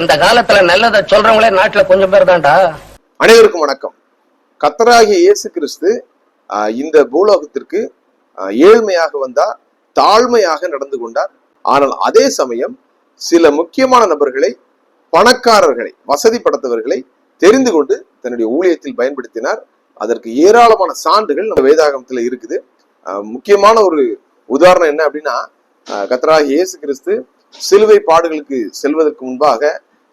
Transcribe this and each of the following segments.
இந்த காலத்துல நல்லதை சொல்றவங்களே நாட்டுல கொஞ்சம் பேர் தான்டா. அனைவருக்கும் வணக்கம். கத்தராகிய இயேசு கிறிஸ்து ஆஹ், இந்த பூலோகத்திற்கு ஏழ்மையாக வந்தார் தாழ்மையாக நடந்து கொண்டார். ஆனால் அதே சமயம் சில முக்கியமான நபர்களை பணக்காரர்களை வசதி படைத்தவர்களை தெரிந்து கொண்டு தன்னுடைய ஊழியத்தில் பயன்படுத்தினார். அதற்கு ஏராளமான சான்றுகள் நம்ம வேதாகமத்துல இருக்குது. முக்கியமான ஒரு உதாரணம் என்ன அப்படின்னா ஆஹ், இயேசு கிறிஸ்து சிலுவை பாடுகளுக்கு செல்வதற்கு முன்பாக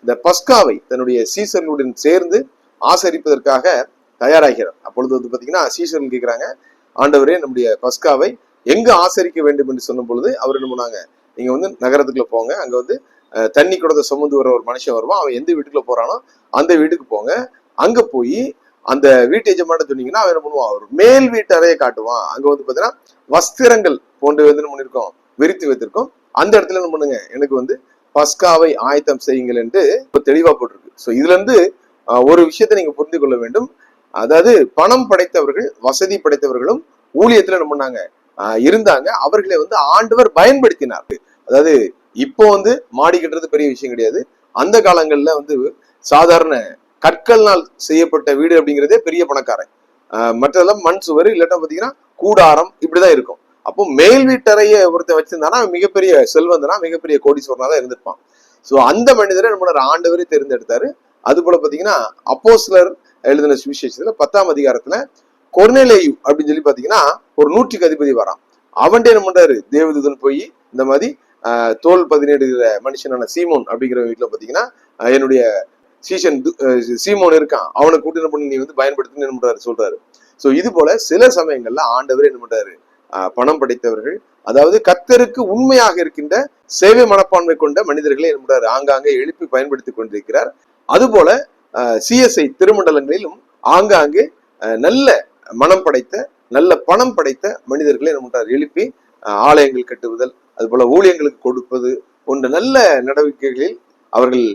இந்த பஸ்காவை தன்னுடைய சீசர்களுடன் சேர்ந்து ஆசரிப்பதற்காக தயாராகிறார். அப்பொழுது வந்து பாத்தீங்கன்னா சீசர்கள் கேட்கிறாங்க ஆண்டவரே நம்முடைய பஸ்காவை எங்க ஆசரிக்க வேண்டும்? என்று சொன்ன பொழுது அவர் என்ன பண்ணாங்க நீங்க வந்து நகரத்துக்குள்ள போங்க அங்க வந்து தண்ணி குடத்தை சுமந்து வர ஒரு மனுஷன் வருவான் அவன் எந்த வீட்டுக்குள்ள போறானோ அந்த வீட்டுக்கு போங்க. அங்க போய் அந்த வீட்டு எஜமான சொன்னீங்கன்னா அவன் என்ன பண்ணுவான் அவர் மேல் வீட்டு அறையை காட்டுவான். அங்க வந்து பாத்தீங்கன்னா வஸ்திரங்கள் போன்று வந்து பண்ணிருக்கோம் விரித்து வைத்திருக்கோம். அந்த இடத்துல என்ன பண்ணுங்க? எனக்கு வந்து பஸ்காவை ஆயத்தம் செய்யுங்கள் என்று இப்ப தெளிவா போட்டிருக்கு. ஸோ இதுல இருந்து ஒரு விஷயத்தை நீங்க புரிந்து கொள்ள வேண்டும். அதாவது பணம் படைத்தவர்கள் வசதி படைத்தவர்களும் ஊழியத்துல என்ன பண்ணாங்க? இருந்தாங்க. அவர்களை வந்து ஆண்டவர் பயன்படுத்தினார். அதாவது இப்போ வந்து மாடி கட்டுறது பெரிய விஷயம் கிடையாது. அந்த காலங்கள்ல வந்து சாதாரண கற்கள்னால் செய்யப்பட்ட வீடு அப்படிங்கிறதே பெரிய பணக்காரன். ஆஹ், மற்றதெல்லாம் மண் சுவர் இல்லாட்டா பார்த்தீங்கன்னா கூடாரம் இப்படிதான் இருக்கும். அப்போ மேல் வீட்டறைய ஒருத்தன் வச்சிருந்தானா மிகப்பெரிய செல்வந்தனா மிகப்பெரிய கோடீஸ்வரனா தான் இருந்திருப்பான். சோ அந்த மனிதரை நம்மளோட ஆண்டவரே தேர்ந்தெடுத்தாரு. அது போல பாத்தீங்கன்னா அப்போஸ்லர் எழுதின சுவிசேஷத்துல பத்தாம் அதிகாரத்துல கொர்நேலேயு அப்படின்னு சொல்லி பாத்தீங்கன்னா ஒரு நூற்றுக்கு அதிபதி வரான். அவன்டே என்ன பண்றாரு? தேவதூதன் போய் இந்த மாதிரி ஆஹ், தோல் பதினேடுகிற மனுஷனான சீமோன் அப்படிங்கிற வீட்டுல பாத்தீங்கன்னா என்னுடைய சீசன் சீமோன் இருக்கான். அவனை கூட்டின என்ன பண்ணி நீ வந்து பயன்படுத்தி என்ன பண்றாரு? சொல்றாரு. சோ இது போல சில சமயங்கள்ல ஆண்டவர் என்ன பண்றாரு? பணம் படைத்தவர்கள். அதாவது கத்தருக்கு உண்மையாக இருக்கின்ற சேவை மனப்பான்மை கொண்ட மனிதர்களை என்ன ஆங்காங்கே எழுப்பி பயன்படுத்தி கொண்டிருக்கிறார். அதுபோல சிஎஸ்ஐ திருமண்டலங்களிலும் ஆங்காங்கே நல்ல மனம் படைத்த நல்ல பணம் படைத்த மனிதர்களை என்ன எழுப்பி ஆலயங்கள் கட்டுவதல் அதுபோல ஊழியங்களுக்கு கொடுப்பது போன்ற நல்ல நடவடிக்கைகளில் அவர்கள்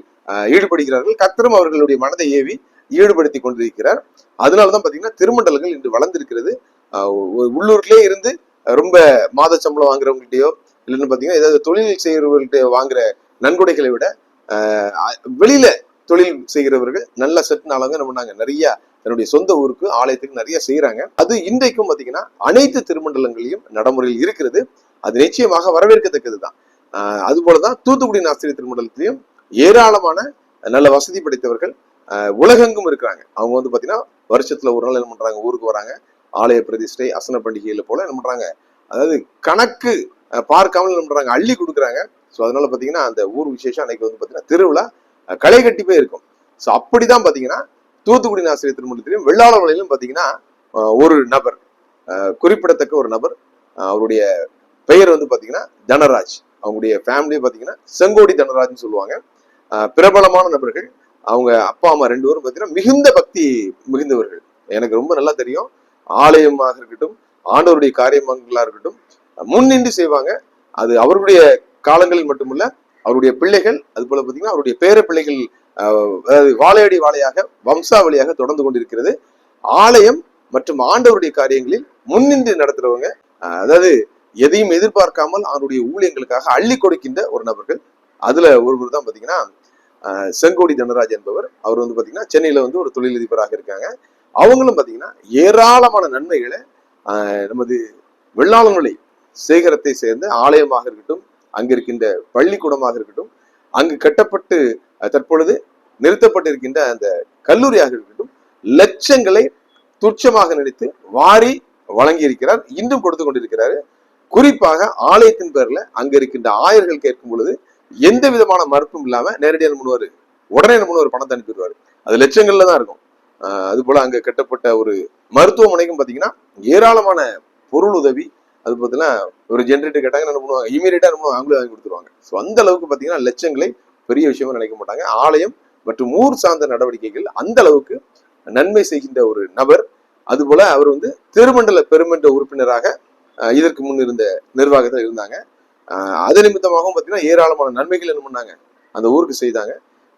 ஈடுபடுகிறார்கள். கத்தரும் அவர்களுடைய மனதை ஏவி ஈடுபடுத்தி கொண்டிருக்கிறார். அதனாலதான் பாத்தீங்கன்னா திருமண்டலங்கள் இன்று வளர்ந்திருக்கிறது. உள்ளூர்லேயே உள்ளூர்லயே இருந்து ரொம்ப மாத சம்பளம் வாங்குறவங்ககிட்டயோ இல்லைன்னு பாத்தீங்கன்னா ஏதாவது தொழில் செய்கிறவர்கள்ட்ட வாங்குற நன்கொடைகளை விட ஆஹ், வெளியில தொழில் செய்கிறவர்கள் நல்ல செட் நாளங்க என்ன பண்ணாங்க நிறைய தன்னுடைய சொந்த ஊருக்கு ஆலயத்துக்கு நிறைய செய்யறாங்க அது இன்றைக்கும் பாத்தீங்கன்னா அனைத்து திருமண்டலங்களையும் நடைமுறையில் இருக்கிறது. அது நிச்சயமாக வரவேற்கத்தக்கது தான் அது போலதான் தூத்துக்குடி நாஸ்திரி திருமண்டலத்திலையும் ஏராளமான நல்ல வசதி படைத்தவர்கள் உலகெங்கும் இருக்கிறாங்க. அவங்க வந்து பாத்தீங்கன்னா வருஷத்துல ஒரு நாள் என்ன பண்றாங்க? ஊருக்கு வராங்க. ஆலய பிரதிஷ்டை அசன பண்டிகையில போல என்ன பண்றாங்க? அதாவது கணக்கு பார்க்காமல் என்ன பண்றாங்க? அள்ளி கொடுக்குறாங்க. ஸோ அதனால பாத்தீங்கன்னா அந்த ஊர் விசேஷம் அன்னைக்கு வந்து பாத்தீங்கன்னா திருவிழா களை கட்டி போய் இருக்கும் ஸோ அப்படிதான் பாத்தீங்கன்னா தூத்துக்குடி ஆசிரியர் திருமணத்திலையும் வெள்ளாளர்களிலும் பாத்தீங்கன்னா ஒரு நபர் குறிப்பிடத்தக்க ஒரு நபர் அவருடைய பெயர் வந்து பாத்தீங்கன்னா தனராஜ். அவங்களுடைய ஃபேமிலியை பாத்தீங்கன்னா செங்கோடி தனராஜ்னு சொல்லுவாங்க. பிரபலமான நபர்கள். அவங்க அப்பா அம்மா ரெண்டு பேரும் பாத்தீங்கன்னா மிகுந்த பக்தி மிகுந்தவர்கள். எனக்கு ரொம்ப நல்லா தெரியும். ஆலயமாக இருக்கட்டும் ஆண்டவருடைய காரியங்களா இருக்கட்டும் முன்னின்று செய்வாங்க. அது அவருடைய காலங்களில் மட்டுமல்ல அவருடைய பிள்ளைகள் அது போல பாத்தீங்கன்னா அவருடைய பேர பிள்ளைகள் அதாவது வாழையடி வாழையாக வம்சாவளியாக தொடர்ந்து கொண்டிருக்கிறது. ஆலயம் மற்றும் ஆண்டவருடைய காரியங்களில் முன்னின்று நடத்துறவங்க அதாவது எதையும் எதிர்பார்க்காமல் அவருடைய ஊழியங்களுக்காக அள்ளி கொடுக்கின்ற ஒரு நபர்கள். அதுல ஒருவர் தான் பாத்தீங்கன்னா செங்கோடி தனராஜ் என்பவர். அவர் வந்து பாத்தீங்கன்னா சென்னையில வந்து ஒரு தொழிலதிபராக இருக்காங்க. அவங்களும் பார்த்தீங்கன்னா ஏராளமான நன்மைகளை நமது வெள்ளாளங்களை சேகரத்தை சேர்ந்த ஆலயமாக இருக்கட்டும் அங்கிருக்கின்ற பள்ளிக்கூடமாக இருக்கட்டும் அங்கு கட்டப்பட்டு தற்பொழுது நிறுத்தப்பட்டிருக்கின்ற அந்த கல்லூரியாக இருக்கட்டும் லட்சங்களை துச்சமாக நினைத்து வாரி வழங்கி இருக்கிறார் இன்றும் கொடுத்து கொண்டிருக்கிறாரு. குறிப்பாக ஆலயத்தின் பேர்ல அங்க இருக்கின்ற ஆயர்கள் கேட்கும் பொழுது எந்த விதமான மறுப்பும் இல்லாம நேரடியாக என்ன உடனே என்ன பணத்தை அனுப்பிடுவாரு அது லட்சங்கள்ல தான் இருக்கும். அதுபோல் அது போல கட்டப்பட்ட ஒரு மருத்துவமனைக்கும் பார்த்தீங்கன்னா ஏராளமான பொருள் உதவி அது பார்த்தீங்கன்னா ஒரு ஜென்ரேட்டர் கேட்டாங்க என்ன பண்ணுவாங்க? இமீடியட்டாக என்ன அவங்களே வாங்கி கொடுத்துருவாங்க. ஸோ அந்த அளவுக்கு பார்த்தீங்கன்னா லட்சங்களை பெரிய விஷயமா நினைக்க மாட்டாங்க. ஆலயம் மற்றும் ஊர் சார்ந்த நடவடிக்கைகள் அந்த அளவுக்கு நன்மை செய்கின்ற ஒரு நபர். அதுபோல அவர் வந்து திருமண்டல பெருமன்ற உறுப்பினராக இதற்கு முன் இருந்த நிர்வாகத்தில் இருந்தாங்க. அது நிமித்தமாகவும் பார்த்தீங்கன்னா ஏராளமான நன்மைகள் என்ன பண்ணாங்க? அந்த ஊருக்கு செய்தாங்க.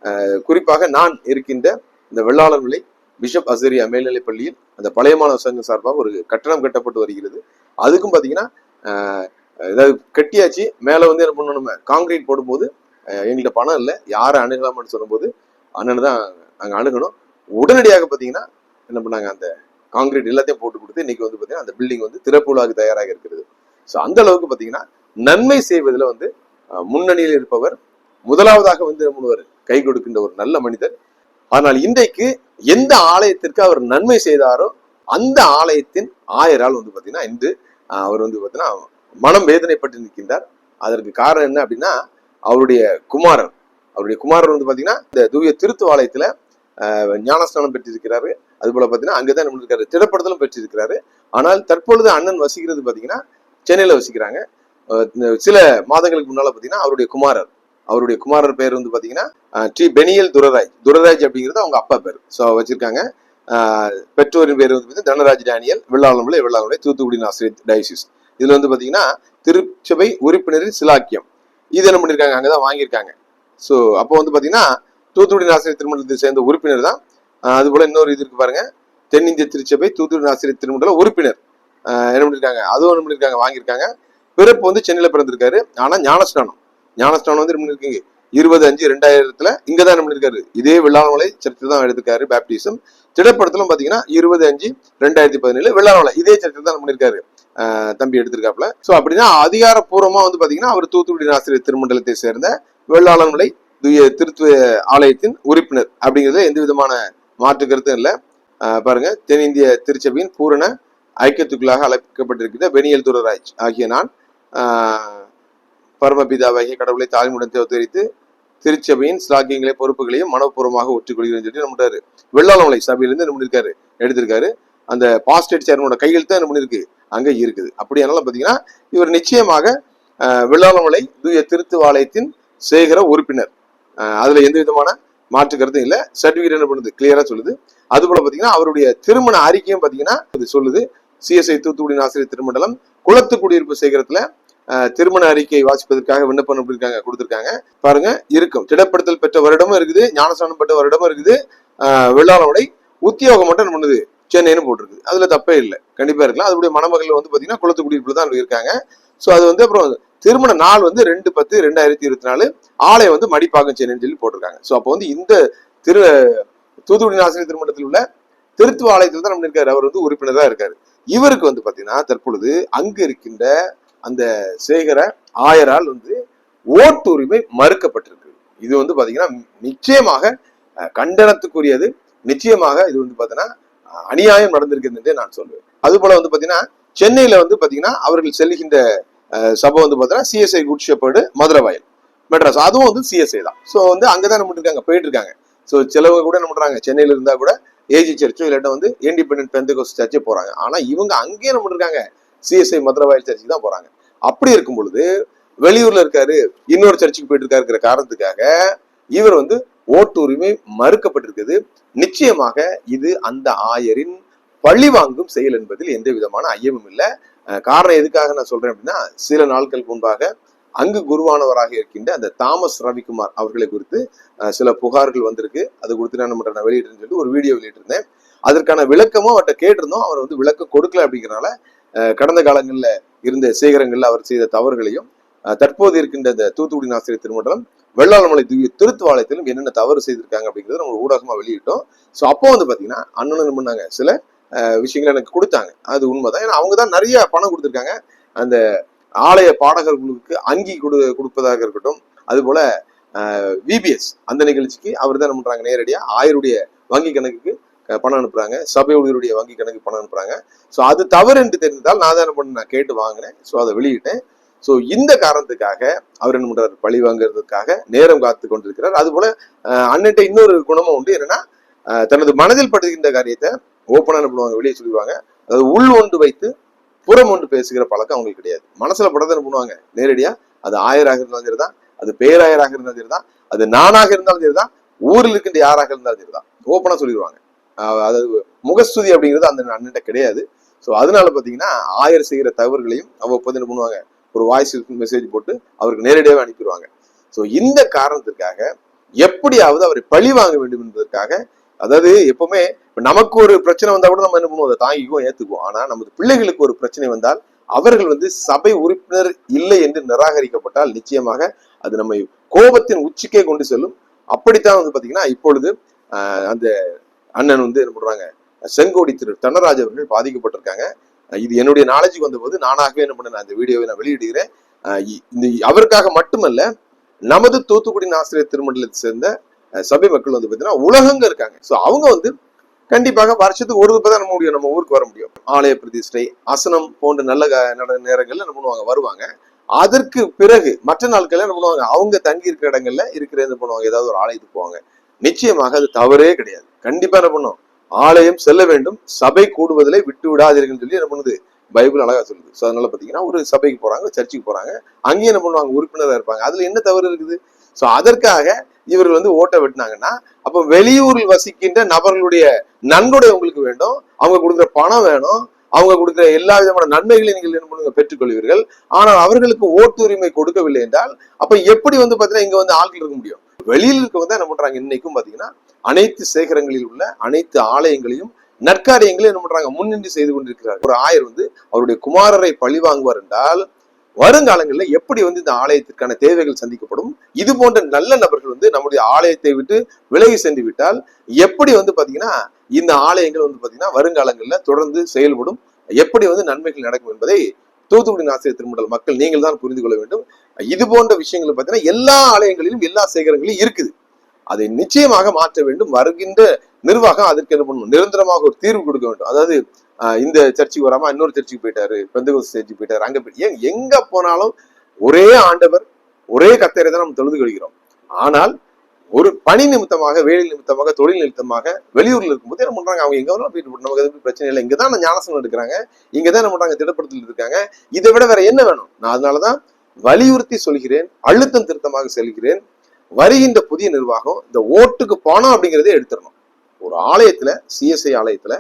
அஹ், குறிப்பாக நான் இருக்கின்ற இந்த வெள்ளாளர் நிலை பிஷப் அசரியா மேல்நிலைப் பள்ளியில் அந்த பழைய மாணவர் சங்கம் சார்பாக ஒரு கட்டணம் கட்டப்பட்டு வருகிறது. அதுக்கும் பார்த்தீங்கன்னா ஏதாவது கட்டியாச்சு மேலே வந்து என்ன பண்ணணும் காங்கிரீட் போடும்போது எங்கள்கிட்ட பணம் இல்லை யாரை அணுகலாம்னு சொல்லும்போது அண்ணன் தான் நாங்கள் அணுகணும். உடனடியாக பார்த்தீங்கன்னா என்ன பண்ணாங்க அந்த காங்கிரீட் எல்லாத்தையும் போட்டு கொடுத்து இன்னைக்கு வந்து பார்த்தீங்கன்னா அந்த பில்டிங் வந்து திறப்பு தயாராக இருக்கிறது. ஸோ அந்த அளவுக்கு பார்த்தீங்கன்னா நன்மை செய்வதில் வந்து முன்னணியில் இருப்பவர் முதலாவதாக வந்து முழுவர் கை கொடுக்கின்ற ஒரு நல்ல மனிதர் ஆனால் இன்றைக்கு எந்த ஆலயத்திற்கு அவர் நன்மை செய்தாரோ அந்த ஆலயத்தின் ஆயரால் வந்து பார்த்தீங்கன்னா இன்று அவர் வந்து பார்த்தீங்கன்னா மனம் வேதனைப்பட்டு நிற்கின்றார். அதற்கு காரணம் என்ன அப்படின்னா அவருடைய குமாரர். அவருடைய குமாரர் வந்து பார்த்தீங்கன்னா இந்த தூய திருத்துவாலயத்துல அஹ், ஞானஸ்நானம் பெற்றிருக்கிறாரு. அது போல பார்த்தீங்கன்னா அங்கதான் நம்ம இருக்காரு. திடப்படத்திலும் பெற்றிருக்கிறாரு. ஆனால் தற்பொழுது அண்ணன் வசிக்கிறது பார்த்தீங்கன்னா சென்னையில வசிக்கிறாங்க. சில மாதங்களுக்கு முன்னால பார்த்தீங்கன்னா அவருடைய குமாரர். அவருடைய குமாரர் பேர் வந்து பார்த்தீங்கன்னா டி பெனியல் துரராஜ் துரராஜ் அப்படிங்கிறது அவங்க அப்பா பேர். ஸோ வச்சிருக்காங்க. பெற்றோரின் பேர் வந்து பார்த்தீங்கன்னா தனராஜ் டேனியல் வெள்ளாளம்பளை வெள்ளாளம்பளை தூத்துக்குடி ஆசிரியர் டயசிஸ் இதுல வந்து பார்த்தீங்கன்னா திருச்சபை உறுப்பினரின் சிலாக்கியம். இது என்ன பண்ணியிருக்காங்க அங்கதான் வாங்கியிருக்காங்க. ஸோ அப்போ வந்து பார்த்தீங்கன்னா தூத்துக்குடி ஆசிரியர் திருமணத்தை சேர்ந்த உறுப்பினர் தான். அதுபோல் அது போல இன்னொரு இது இருக்கு பாருங்க. தென்னிந்திய திருச்சபை தூத்துக்குடி ஆசிரியர் திருமணத்துல உறுப்பினர். என்ன பண்ணியிருக்காங்க அதுவும் என்ன பண்ணியிருக்காங்க வாங்கியிருக்காங்க. பிறப்பு வந்து சென்னையில் பிறந்திருக்காரு. ஆனால் ஞானஸ்நானம். ஞானஸ்தானம் வந்து என்ன இருபது அஞ்சு ரெண்டாயிரத்துல இங்க தான் என்ன இதே வெள்ளாமலை சர்ச்சில் தான் எடுத்திருக்காரு பேப்டிசம் திடப்படத்திலும் பாத்தீங்கன்னா இருபது அஞ்சு ரெண்டாயிரத்தி பதினேழு வெள்ளாமலை இதே சர்ச்சில் தான் பண்ணிருக்காரு தம்பி எடுத்திருக்காப்ல சோ அப்படின்னா அதிகாரப்பூர்வமா வந்து பாத்தீங்கன்னா அவர் தூத்துக்குடி ஆசிரியர் திருமண்டலத்தை சேர்ந்த வெள்ளாளமலை துய திருத்துவ ஆலயத்தின் உறுப்பினர். அப்படிங்கிறது எந்த விதமான மாற்று கருத்தும் இல்லை. பாருங்க. தென்னிந்திய திருச்சபையின் பூரண ஐக்கியத்துக்குள்ளாக அழைக்கப்பட்டிருக்கிற பெனியல் துரராஜ் ஆகிய நான். பரமபிதாவாகிய கடவுளை தாய்முடன் தேவத்தரித்து திருச்சபையின் ஸ்லாக்கியங்களை பொறுப்புகளையும் மனப்பூர்வமாக ஒற்றுக்கொள்கிறேன் சொல்லி நம்மட்டாரு வெள்ளாளமலை சபையிலிருந்து என்ன பண்ணியிருக்காரு எடுத்திருக்காரு. அந்த பாஸ்டேட் சேர்மனோட கையெழுத்து என்ன பண்ணியிருக்கு? அங்கே இருக்குது. அப்படியானாலும் பார்த்தீங்கன்னா இவர் நிச்சயமாக வெள்ளாளமலை தூய திருத்துவாலயத்தின் சேகர உறுப்பினர். அதில் அதுல எந்த விதமான மாற்று கருத்தும் இல்லை. சர்டிஃபிகேட் என்ன பண்ணுது? கிளியரா சொல்லுது. அது போல பாத்தீங்கன்னா அவருடைய திருமண அறிக்கையும் பாத்தீங்கன்னா இது சொல்லுது. சிஎஸ்ஐ தூத்துக்குடி ஆசிரியர் திருமண்டலம் குளத்து குடியிருப்பு சேகரத்துல திருமண அறிக்கை வாசிப்பதற்காக விண்ணப்பம் இருக்காங்க கொடுத்திருக்காங்க. பாருங்க இருக்கும். திடப்படுத்தல் பெற்ற வருடமும் இருக்குது ஞானஸ்தானம் பெற்ற வருடமும் இருக்குது. ஆஹ், உத்தியோகம் மட்டும் என்ன பண்ணுது சென்னைன்னு போட்டிருக்கு. அதுல தப்பே இல்லை. கண்டிப்பா இருக்கலாம். அதோடைய மணமகள் வந்து பாத்தீங்கன்னா குளத்து தான் இருக்காங்க. ஸோ அது வந்து அப்புறம் திருமண நாள் வந்து ரெண்டு பத்து ரெண்டாயிரத்தி இருபத்தி நாலு ஆலயம் வந்து மடிப்பாக்கம் சென்னைன்னு சொல்லி போட்டிருக்காங்க. ஸோ அப்போ வந்து இந்த திரு தூத்துக்குடி ஆசிரியர் திருமணத்தில் உள்ள திருத்துவ ஆலயத்தில் தான் நம்ம இருக்காரு அவர் வந்து உறுப்பினராக இருக்காரு. இவருக்கு வந்து பாத்தீங்கன்னா தற்பொழுது அங்கு இருக்கின்ற அந்த சேகர ஆயரால் வந்து ஓட்டுரிமை மறுக்கப்பட்டிருக்கு. இது வந்து பாத்தீங்கன்னா நிச்சயமாக கண்டனத்துக்குரியது. நிச்சயமாக இது வந்து பாத்தீங்கன்னா அநியாயம் நடந்திருக்குது நான் சொல்லுவேன் அது போல வந்து பாத்தீங்கன்னா சென்னையில வந்து பாத்தீங்கன்னா அவர்கள் செல்லுகின்ற சபை வந்து பாத்தீங்கன்னா சிஎஸ்ஐ குட் ஷெப்பர்டு மதுரை வயல் மெட்ராஸ். அதுவும் வந்து சிஎஸ்ஐ தான். ஸோ வந்து அங்கதான் நம்ம இருக்காங்க போயிட்டு இருக்காங்க ஸோ சிலவங்க கூட என்ன பண்றாங்க சென்னையில இருந்தா கூட ஏஜி சர்ச்சோ இல்லாட்டா வந்து இண்டிபெண்டன்ட் பெந்தகோஸ் சர்ச்சே போறாங்க. ஆனா இவங்க அங்கேயே நம்ம இருக்காங்க சிஎஸ்ஐ மதுரை சர்ச்சுக்கு தான் போறாங்க. அப்படி இருக்கும் பொழுது வெளியூர்ல இருக்காரு இன்னொரு சர்ச்சுக்கு போயிட்டு இருக்காருங்கிற காரணத்துக்காக இவர் வந்து ஓட்டு உரிமை மறுக்கப்பட்டிருக்குது. நிச்சயமாக இது அந்த ஆயரின் பழி வாங்கும் செயல் என்பதில் எந்த விதமான ஐயமும் இல்லை. காரணம் எதுக்காக நான் சொல்றேன் அப்படின்னா சில நாட்கள் முன்பாக அங்கு குருவானவராக இருக்கின்ற அந்த தாமஸ் ரவிக்குமார் அவர்களை குறித்து சில புகார்கள் வந்திருக்கு. அது குறித்து நான் நம்ம நான் வெளியிட்டேன்னு சொல்லி ஒரு வீடியோ வெளியிட்டிருந்தேன். அதற்கான விளக்கமும் அவர்கிட்ட கேட்டிருந்தோம். அவர் வந்து விளக்கம் கொடுக்கல அப்படிங்கிறனால கடந்த காலங்களில் இருந்த சேகரங்களில் அவர் செய்த தவறுகளையும் தற்போது இருக்கின்ற இந்த தூத்துக்குடி ஆசிரியர் திருமண்டலம் வெள்ளாளமலை தூய திருத்துவாலயத்திலும் என்னென்ன தவறு செய்திருக்காங்க அப்படிங்கிறத நம்ம ஊடகமாக வெளியிட்டோம். ஸோ அப்போ வந்து பார்த்தீங்கன்னா அண்ணன் பண்ணாங்க? சில விஷயங்களை எனக்கு கொடுத்தாங்க. அது உண்மைதான். ஏன்னா அவங்க தான் நிறைய பணம் கொடுத்துருக்காங்க. அந்த ஆலய பாடகர்களுக்கு அங்கி கொடு கொடுப்பதாக இருக்கட்டும். அதுபோல் விபிஎஸ் அந்த நிகழ்ச்சிக்கு அவர் தான் என்ன பண்ணுறாங்க நேரடியாக ஆயருடைய வங்கி கணக்குக்கு பணம் அனுப்புறாங்க. சபை ஊழியருடைய வங்கி கணக்கு பணம் அனுப்புறாங்க. ஸோ அது தவறு என்று தெரிந்தால் நான் தான் என்ன பண்ண நான் கேட்டு வாங்கினேன். ஸோ அதை வெளியிட்டேன். ஸோ இந்த காரணத்துக்காக அவர் என்ன பண்றாரு? பழி வாங்குறதுக்காக நேரம் காத்து கொண்டிருக்கிறார். அது போல அண்ணன்ட்ட இன்னொரு குணமும் உண்டு. என்னன்னா தனது மனதில் படுகின்ற காரியத்தை ஓப்பனாக என்ன பண்ணுவாங்க வெளியே சொல்லிடுவாங்க. அதாவது உள் ஒன்று வைத்து புறம் ஒன்று பேசுகிற பழக்கம் அவங்களுக்கு கிடையாது. மனசுல படத்தை என்ன பண்ணுவாங்க? நேரடியா அது ஆயராக இருந்தாலும் சரிதான் அது பேராயராக இருந்தாலும் சரிதான் அது நானாக இருந்தாலும் சரிதான் ஊரில் இருக்கின்ற யாராக இருந்தாலும் சரிதான் ஓப்பனா சொல்லிடுவாங்க. அதாவது முகஸ்துதி அப்படிங்கிறது அந்த அண்ணன்ட்ட கிடையாது. ஸோ அதனால பாத்தீங்கன்னா ஆயர் செய்கிற தவறுகளையும் அவ்வப்போது என்ன பண்ணுவாங்க. ஒரு வாய்ஸ் மெசேஜ் போட்டு அவருக்கு நேரடியாகவே அனுப்பிடுவாங்க. ஸோ இந்த காரணத்திற்காக எப்படியாவது அவரை பழி வாங்க வேண்டும் என்பதற்காக அதாவது எப்பவுமே நமக்கு ஒரு பிரச்சனை வந்தா கூட நம்ம என்ன பண்ணுவோம்? அதை தாங்கிக்குவோம் ஏத்துக்குவோம். ஆனா நமது பிள்ளைகளுக்கு ஒரு பிரச்சனை வந்தால் அவர்கள் வந்து சபை உறுப்பினர் இல்லை என்று நிராகரிக்கப்பட்டால் நிச்சயமாக அது நம்மை கோபத்தின் உச்சிக்கே கொண்டு செல்லும். அப்படித்தான் வந்து பாத்தீங்கன்னா இப்பொழுது அந்த அண்ணன் வந்து என்ன பண்றாங்க செங்கோடி திரு தனராஜ் அவர்கள் பாதிக்கப்பட்டிருக்காங்க. இது என்னுடைய நாலேஜுக்கு வந்தபோது நானாகவே என்ன பண்ணேன் அந்த வீடியோவை நான் வெளியிடுகிறேன். இந்த அவருக்காக மட்டுமல்ல நமது தூத்துக்குடி ஆசிரியர் திருமண்டலத்தை சேர்ந்த சபை மக்கள் வந்து பார்த்தீங்கன்னா உலகங்க இருக்காங்க. ஸோ அவங்க வந்து கண்டிப்பாக வருஷத்துக்கு ஒரு தான் நம்ம முடியும் நம்ம ஊருக்கு வர முடியும். ஆலய பிரதிஷ்டை அசனம் போன்ற நல்ல க- நேரங்கள்ல என்ன பண்ணுவாங்க வருவாங்க. அதற்கு பிறகு மற்ற நாட்கள்ல என்ன பண்ணுவாங்க அவங்க தங்கி இருக்கிற இடங்கள்ல இருக்கிற என்ன பண்ணுவாங்க ஏதாவது ஒரு ஆலயத்துக்கு போவாங்க. நிச்சயமாக அது தவறே கிடையாது. கண்டிப்பா என்ன பண்ணும்? ஆலயம் செல்ல வேண்டும் சபை கூடுவதிலே விட்டு விடாதீர்கள் சொல்லி என்ன பண்ணுது? பைபிள் அழகா சொல்லுது. ஸோ அதனால பாத்தீங்கன்னா ஒரு சபைக்கு போறாங்க சர்ச்சுக்கு போறாங்க. அங்கேயும் என்ன பண்ணுவாங்க? உறுப்பினராக இருப்பாங்க. அதுல என்ன தவறு இருக்குது? ஸோ அதற்காக இவர்கள் வந்து ஓட்டை வெட்டினாங்கன்னா அப்ப வெளியூரில் வசிக்கின்ற நபர்களுடைய நன்கொடை உங்களுக்கு வேண்டும். அவங்க கொடுக்குற பணம் வேணும். அவங்க கொடுக்குற எல்லா விதமான நன்மைகளையும் நீங்கள் என்ன பண்ணுங்க? பெற்றுக்கொள்வீர்கள். ஆனால் அவர்களுக்கு ஓட்டுரிமை கொடுக்கவில்லை என்றால் அப்ப எப்படி வந்து பாத்தீங்கன்னா இங்க வந்து ஆட்கள் இருக்க முடியும்? வெளியில் இருக்கவங்க தான் என்ன பண்றாங்க? இன்னைக்கும் பாத்தீங்கன்னா அனைத்து சேகரங்களில் உள்ள அனைத்து ஆலயங்களையும் நற்காரியங்களையும் என்ன பண்றாங்க? முன்னின்று செய்து கொண்டிருக்கிறார் ஒரு ஆயர் வந்து அவருடைய குமாரரை பழி வாங்குவார் என்றால் வருங்காலங்களில் எப்படி வந்து இந்த ஆலயத்திற்கான தேவைகள் சந்திக்கப்படும்? இது போன்ற நல்ல நபர்கள் வந்து நம்முடைய ஆலயத்தை விட்டு விலகி சென்று விட்டால் எப்படி வந்து பாத்தீங்கன்னா இந்த ஆலயங்கள் வந்து பாத்தீங்கன்னா வருங்காலங்களில் தொடர்ந்து செயல்படும்? எப்படி வந்து நன்மைகள் நடக்கும் என்பதை தூத்துக்குடி ஆசிரியர் திருமண்டல் மக்கள் நீங்கள் தான் புரிந்து கொள்ள வேண்டும். இது போன்ற விஷயங்கள் பார்த்தீங்கன்னா எல்லா ஆலயங்களிலும் எல்லா சேகரங்களிலும் இருக்குது. அதை நிச்சயமாக மாற்ற வேண்டும். வருகின்ற நிர்வாகம் அதற்கு என்ன பண்ணணும் நிரந்தரமாக ஒரு தீர்வு கொடுக்க வேண்டும். அதாவது இந்த சர்ச்சுக்கு வராம இன்னொரு சர்ச்சுக்கு போயிட்டாரு பெந்தகோஸ் சர்ச்சுக்கு போயிட்டாரு அங்க போய் ஏன் எங்க போனாலும் ஒரே ஆண்டவர் ஒரே கத்தரை தான் நம்ம தொழுது கொள்கிறோம். ஆனால் ஒரு பணி நிமித்தமாக வேலை நிமித்தமாக தொழில் நிமித்தமாக வெளியூர்ல இருக்கும்போது என்ன பண்றாங்க? அவங்க எங்க வேணாலும் போயிட்டு நமக்கு எதுவும் பிரச்சனை இல்லை. இங்கதான் ஞானசனம் எடுக்கிறாங்க இங்கதான் என்ன பண்றாங்க? திடப்படுத்தல் இருக்காங்க. இதை விட வேற என்ன வேணும்? நான் அதனாலதான் வலியுறுத்தி சொல்கிறேன் அழுத்தம் திருத்தமாக செல்கிறேன். வருகின்ற புதிய நிர்வாகம் இந்த ஓட்டுக்கு பணம் அப்படிங்கிறதே எடுத்துடணும். ஒரு ஆலயத்துல சிஎஸ்ஐ ஆலயத்துல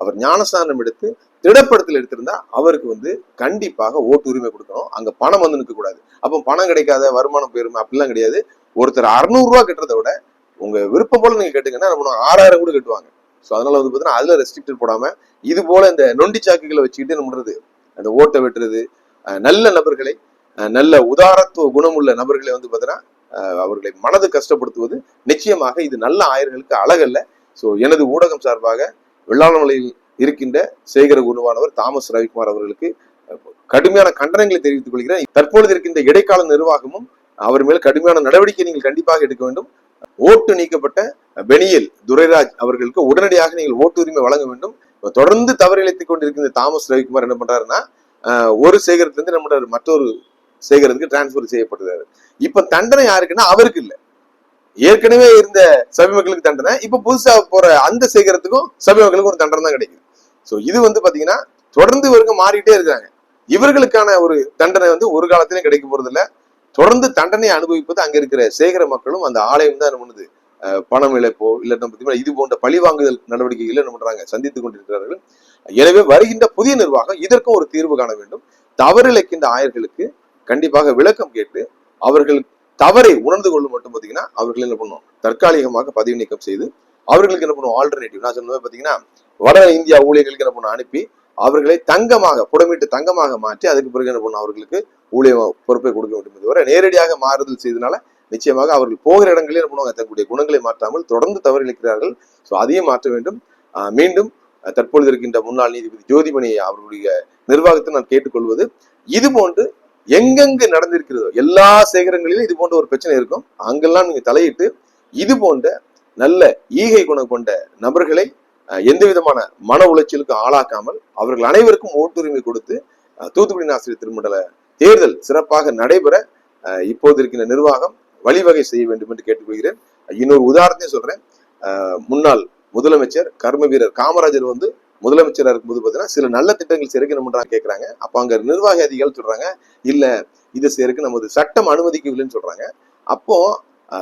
அவர் ஞானஸ்தானம் எடுத்து திடப்படத்தில் எடுத்திருந்தா அவருக்கு வந்து கண்டிப்பாக ஓட்டு உரிமை கொடுக்கணும். அங்க பணம் வந்து நிற்க கூடாது. அப்போ பணம் கிடைக்காத வருமானம் போயிருமே அப்படிலாம் கிடையாது. ஒருத்தர் அறுநூறு ரூபா கட்டுறதை விட உங்க விருப்பம் போல நீங்க கேட்டுங்கன்னா நம்ம ஆறாயிரம் கூட கட்டுவாங்க. ஸோ அதனால வந்து பார்த்தீங்கன்னா அதுல ரெஸ்ட்ரிக்டட் போடாம இது போல இந்த நொண்டி சாக்குகளை வச்சுக்கிட்டு என்ன பண்றது அந்த ஓட்டை வெட்டுறது நல்ல நபர்களை நல்ல உதாரத்துவ குணமுள்ள நபர்களை வந்து பார்த்தீங்கன்னா அவர்களை மனது கஷ்டப்படுத்துவது நிச்சயமாக இது நல்ல ஆயர்களுக்கு அழகல்ல. ஸோ எனது ஊடகம் சார்பாக வெள்ளாளமலையில் இருக்கின்ற சேகர குருவானவர் தாமஸ் ரவிக்குமார் அவர்களுக்கு கடுமையான கண்டனங்களை தெரிவித்துக் கொள்கிறேன். தற்பொழுது இருக்கின்ற இடைக்கால நிர்வாகமும் அவர் மேல் கடுமையான நடவடிக்கை நீங்கள் கண்டிப்பாக எடுக்க வேண்டும். ஓட்டு நீக்கப்பட்ட பெனியல் துரைராஜ் அவர்களுக்கு உடனடியாக நீங்கள் ஓட்டு உரிமை வழங்க வேண்டும். தொடர்ந்து தவறு இழைத்துக் கொண்டிருக்கின்ற தாமஸ் ரவிக்குமார் என்ன பண்றாருன்னா ஒரு சேகரத்திலிருந்து என்ன பண்றாரு மற்றொரு சேகரனுக்கு டிரான்ஸ்பர் செய்யப்படுறாரு இப்ப தண்டனை யாருக்குன்னா அவருக்கு இல்ல. ஏற்கனவே இருந்த சபை மக்களுக்கு தண்டனை இப்ப புதுசா போற அந்த சேகரத்துக்கும் சபை ஒரு தண்டனை தான் கிடைக்குது. சோ இது வந்து பாத்தீங்கன்னா தொடர்ந்து இவருக்கு மாறிட்டே இருக்காங்க. இவர்களுக்கான ஒரு தண்டனை வந்து ஒரு காலத்திலும் கிடைக்க போறது இல்ல தொடர்ந்து தண்டனை அனுபவிப்பது அங்க இருக்கிற சேகர மக்களும் அந்த ஆலயம் தான் என்ன பண்ணுது? பணம் இழப்போ இல்ல நம்ம இது போன்ற பழிவாங்குதல் நடவடிக்கைகளை என்ன பண்றாங்க? சந்தித்துக் கொண்டிருக்கிறார்கள். எனவே வருகின்ற புதிய நிர்வாகம் இதற்கும் ஒரு தீர்வு காண வேண்டும். தவறிழைக்கின்ற ஆயர்களுக்கு கண்டிப்பாக விளக்கம் கேட்டு அவர்கள் தவறை உணர்ந்து கொள்ளும் மட்டும் பார்த்தீங்கன்னா அவர்கள் என்ன பண்ணும்? தற்காலிகமாக பதவி நீக்கம் செய்து அவர்களுக்கு என்ன பண்ணுவோம் ஆல்டர்னேட்டிவ் நான் சொன்னது பார்த்தீங்கன்னா வட இந்தியா ஊழியர்களுக்கு என்ன பண்ணும்? அனுப்பி அவர்களை தங்கமாக புடமிட்டு தங்கமாக மாற்றி அதுக்கு பிறகு என்ன பண்ணும்? அவர்களுக்கு ஊழிய பொறுப்பை கொடுக்க வேண்டும். இதுவரை நேரடியாக மாறுதல் செய்தனால நிச்சயமாக அவர்கள் போகிற இடங்களில் என்ன பண்ணுவாங்க? தங்களுடைய குணங்களை மாற்றாமல் தொடர்ந்து தவறு தவறிழைக்கிறார்கள் ஸோ அதையும் மாற்ற வேண்டும். மீண்டும் தற்பொழுது இருக்கின்ற முன்னாள் நீதிபதி ஜோதிமணி அவர்களுடைய நிர்வாகத்தை நான் கேட்டுக்கொள்வது. இது போன்று எங்கெங்கு நடந்திருக்கிறதோ எல்லா சேகரங்களிலும் இது போன்ற ஒரு பிரச்சனை இருக்கும். அங்கெல்லாம் நீங்க தலையிட்டு இது போன்ற நல்ல ஈகை குணம் கொண்ட நபர்களை எந்த விதமான மன உளைச்சலுக்கு ஆளாக்காமல் அவர்கள் அனைவருக்கும் ஓட்டுரிமை கொடுத்து தூத்துக்குடி ஆசிரியர் திருமண்டல தேர்தல் சிறப்பாக நடைபெற இப்போது இருக்கின்ற நிர்வாகம் வழிவகை செய்ய வேண்டும் என்று கேட்டுக்கொள்கிறேன். இன்னொரு உதாரணத்தையும் சொல்றேன். முன்னாள் முதலமைச்சர் கர்ம வீரர் காமராஜர் வந்து முதலமைச்சரா இருக்கும்போது பாத்தீங்கன்னா சில நல்ல திட்டங்கள் சேர்க்கணும்ன்றாங்க கேட்குறாங்க அப்ப அங்க நிர்வாக அதிகாரிகள் சொல்றாங்க இல்ல இது சேர்க்க நமது சட்டம் அனுமதிக்கவில்லைன்னு சொல்றாங்க. அப்போ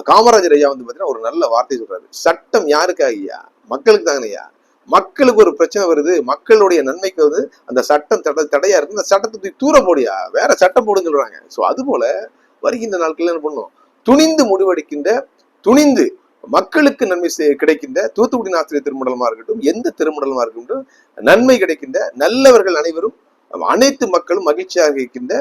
காமராஜர் ஐயா வந்து பாத்தீங்கன்னா ஒரு நல்ல வார்த்தை சொல்றாரு. சட்டம் யாருக்காக ஐயா? மக்களுக்கு தாங்க ஐயா? மக்களுக்கு ஒரு பிரச்சனை வருது. மக்களுடைய நன்மைக்கு வந்து அந்த சட்டம் தட தடையா இருக்கு. அந்த சட்டத்தை தூக்கி தூர போடியா? வேற சட்டம் போடுன்னு சொல்றாங்க. சோ அது போல வருகின்ற நாட்கள்ல என்ன பண்ணும்? துணிந்து முடிவெடுக்கின்ற துணிந்து மக்களுக்கு நன்மை கிடைக்கின்ற தூத்துக்குடி ஆசிரியர் திருமண்டலமா இருக்கட்டும் எந்த திருமண்டலமா இருக்கட்டும் நன்மை கிடைக்கின்ற நல்லவர்கள் அனைவரும் அனைத்து மக்களும் மகிழ்ச்சியாக இருக்கின்ற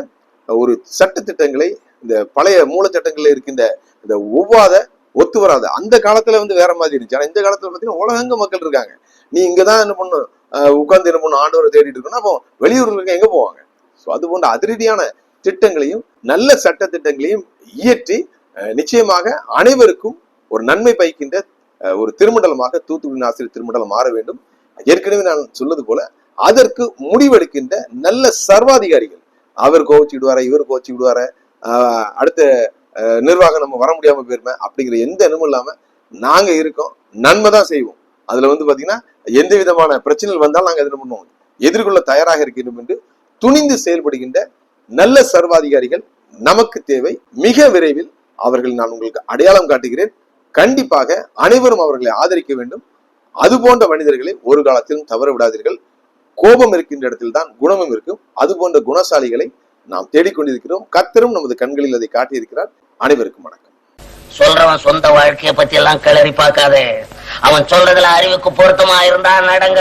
ஒரு சட்ட திட்டங்களை இந்த பழைய மூல சட்டங்களில் இருக்கின்ற இந்த ஒவ்வாத ஒத்து வராத அந்த காலத்துல வந்து வேற மாதிரி இருந்துச்சு. ஆனா இந்த காலத்துல பாத்தீங்கன்னா உலகங்க மக்கள் இருக்காங்க. நீ இங்கதான் என்ன பண்ணும் உட்கார்ந்து என்ன பண்ணும் ஆண்டவரை தேடிட்டு இருக்கணும். அப்போ வெளியூர்ல இருக்க எங்க போவாங்க? ஸோ அது போன்ற அதிரடியான திட்டங்களையும் நல்ல சட்ட திட்டங்களையும் இயற்றி அஹ், நிச்சயமாக அனைவருக்கும் ஒரு நன்மை பயக்கின்ற ஒரு திருமண்டலமாக தூத்துக்குடி ஆசிரியர் திருமண்டலம் மாற வேண்டும். ஏற்கனவே நான் சொன்னது போல அதற்கு முடிவெடுக்கின்ற நல்ல சர்வாதிகாரிகள். அவர் கோவிச்சு விடுவார இவர் கோவிச்சு விடுவார அடுத்த நிர்வாகம் நம்ம வர முடியாம போயிருமே அப்படிங்கிற எந்த எண்ணமும் இல்லாம நாங்க இருக்கோம் நன்மை தான் செய்வோம். அதுல வந்து பாத்தீங்கன்னா எந்த விதமான பிரச்சனைகள் வந்தாலும் நாங்க என்ன பண்ணுவோம். எதிர்கொள்ள தயாராக இருக்கின்றோம் என்று துணிந்து செயல்படுகின்ற நல்ல சர்வாதிகாரிகள் நமக்கு தேவை. மிக விரைவில் அவர்கள் நான் உங்களுக்கு அடையாளம் காட்டுகிறேன். கண்டிப்பாக அனைவரும் அவர்களை ஆதரிக்க வேண்டும். அது போன்ற மனிதர்களை ஒரு காலத்திலும் தவற விடாதீர்கள். கோபம் இருக்கின்ற இடத்தில் தான் குணமும் இருக்கும். அது போன்ற குணசாலிகளை நாம் தேடிக்கொண்டிருக்கிறோம். கத்தரும் நமது கண்களில் அதை காட்டியிருக்கிறார். அனைவருக்கும் வணக்கம். சொல்றவன் சொந்த வாழ்க்கையை பத்தி எல்லாம் கிளறி பார்க்காதே. அவன் சொல்றதுல அறிவுக்கு பொருத்தமா இருந்தா நடங்க.